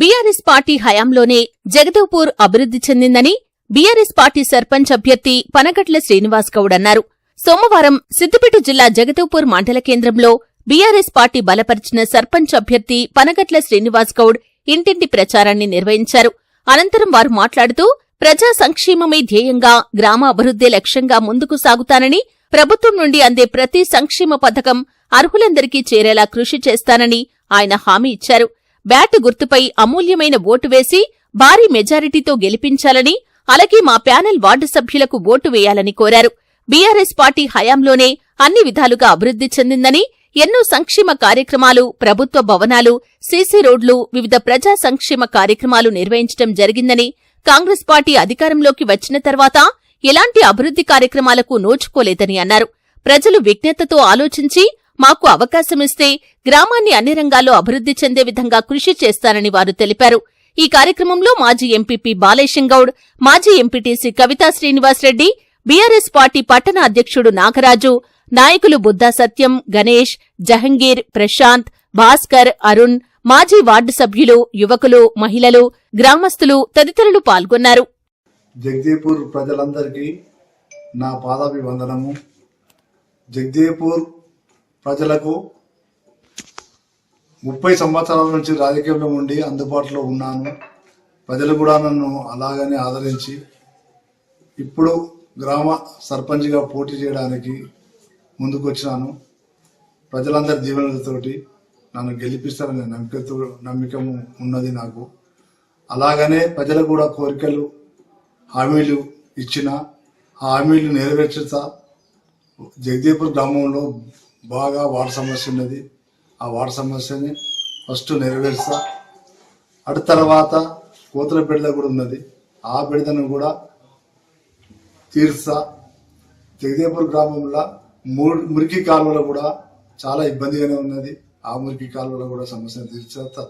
BRS party హయాంలోనే జగదేవ్పూర్ అభివృద్ధి చెందిందని బీఆర్ఎస్ పార్టీ సర్పంచ్ అభ్యర్థి పనగట్ల శ్రీనివాస్ గౌడ్ అన్నారు. సోమవారం సిద్దిపేట జిల్లా జగదేవ్పూర్ మండల కేంద్రంలో బీఆర్ఎస్ పార్టీ బలపరిచిన సర్పంచ్ అభ్యర్థి పనగట్ల శ్రీనివాస్ గౌడ్ ఇంటింటి ప్రచారాన్ని నిర్వహించారు. అనంతరం వారు మాట్లాడుతూ ప్రజా సంక్షేమమే ధ్యేయంగా గ్రామ అభివృద్ధి లక్ష్యంగా ముందుకు సాగుతానని ప్రభుత్వం నుండి అందే ప్రతి సంక్షేమ పథకం అర్హులందరికీ చేరేలా కృషి చేస్తానని ఆయన హామీ ఇచ్చారు. బ్యాట్ గుర్తుపై అమూల్యమైన ఓటు వేసి భారీ మెజారిటీతో గెలిపించాలని అలాగే మా ప్యానెల్ వార్డు సభ్యులకు ఓటు వేయాలని కోరారు. బీఆర్ఎస్ పార్టీ హయాంలోనే అన్ని విధాలుగా అభివృద్ధి చెందిందని ఎన్నో సంక్షేమ కార్యక్రమాలు ప్రభుత్వ భవనాలు సీసీ రోడ్లు వివిధ ప్రజా సంక్షేమ కార్యక్రమాలు నిర్వహించడం జరిగిందని కాంగ్రెస్ పార్టీ అధికారంలోకి వచ్చిన తర్వాత ఎలాంటి అభివృద్ధి కార్యక్రమాలకు నోచుకోలేదని అన్నారు. ప్రజలు విజ్ఞతతో ఆలోచించి మాకు అవకాశమిస్తే గ్రామాన్ని అన్ని రంగాల్లో అభివృద్ధి చెందే విధంగా కృషి చేస్తానని వారు తెలిపారు. ఈ కార్యక్రమంలో మాజీ ఎంపీపీ బాలేశం గౌడ్ మాజీ MPTC Kavitha Srinivasa Reddy BRS party పట్టణ అధ్యక్షుడు నాగరాజు నాయకులు బుద్దా సత్యం గణేష్ జహంగీర్ ప్రశాంత్ భాస్కర్ అరుణ్ మాజీ వార్డు సభ్యులు యువకులు మహిళలు గ్రామస్తులు తదితరులు పాల్గొన్నారు. జగదీపూర్ ప్రజలందరికీ నా పాదాభివందనము. జగదీపూర్ ప్రజలకు ముప్పై సంవత్సరాల నుంచి రాజకీయంలో ఉండి అందుబాటులో ఉన్నాను. ప్రజలు కూడా నన్ను అలాగనే ఆదరించి ఇప్పుడు గ్రామ సర్పంచ్గా పోటీ చేయడానికి ముందుకొచ్చినాను. ప్రజలందరి దీవెనలతోటి నన్ను గెలిపిస్తారనే నమ్మకతో నమ్మకము ఉన్నది నాకు. అలాగనే ప్రజలు కూడా కోరికలు హామీలు ఇచ్చిన ఆ హామీలు నెరవేర్చుతా జగదీపూర్ గ్రామంలో బాగా వాటర్ సమస్య ఉన్నది. ఆ వాటర్ సమస్యని ఫస్ట్ నెరవేర్చా అటు తర్వాత కోతుల బిడ్డ కూడా ఉన్నది. ఆ బిడ్డను కూడా తీర్చా జగదేపూర్ గ్రామంలో మురికి కాలువలు కూడా చాలా ఇబ్బందిగానే ఉన్నది. ఆ మురికి కాలువలో కూడా సమస్యను తీర్చా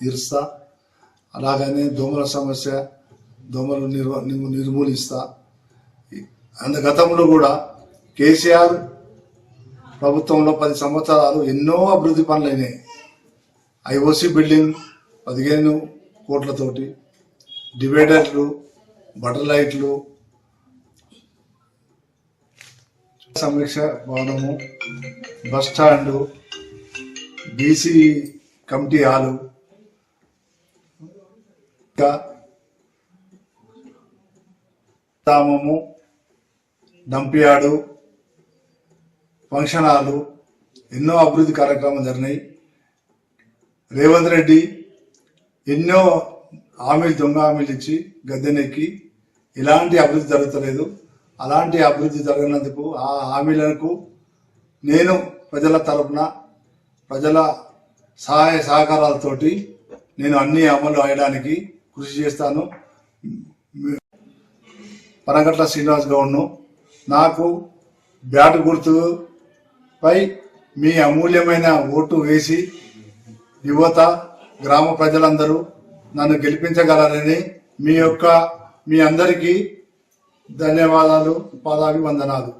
తీరుస్తా. అలాగనే దోమల సమస్య దోమలు నిర్వ నిర్మూ- నిర్మూలిస్తా అంత గతంలో కూడా కేసీఆర్ ప్రభుత్వంలో పది సంవత్సరాలు ఎన్నో అభివృద్ధి పనులు అయినాయి ఐఓసి బిల్డింగ్ పదిహేను కోట్లతోటి డివైడర్లు బటర్ లైట్లు సమీక్ష భవనము bus stand BC committee hall ఇంకా ధామము డంపియాడు ఫంక్షన్ హాలు ఎన్నో అభివృద్ధి కార్యక్రమాలు జరిగినాయి. రేవంత్ రెడ్డి ఎన్నో హామీలు దొంగ హామీలు ఇచ్చి గద్దెనెక్కి ఎలాంటి అభివృద్ధి జరుగుతలేదు. అలాంటి అభివృద్ధి జరిగినందుకు ఆ హామీలకు నేను ప్రజల తరపున ప్రజల సహాయ సహకారాలతోటి నేను అన్ని అమలు అయ్యడానికి కృషి చేస్తాను. పనగట్ల శ్రీనివాస్ గౌడ్ను నాకు బ్యాట్ పై మీ అమూల్యమైన ఓటు వేసి యువత గ్రామ ప్రజలందరూ నన్ను గెలిపించగలరని మీ యొక్క మీ అందరికీ ధన్యవాదాలు పాదాభివందనాలు.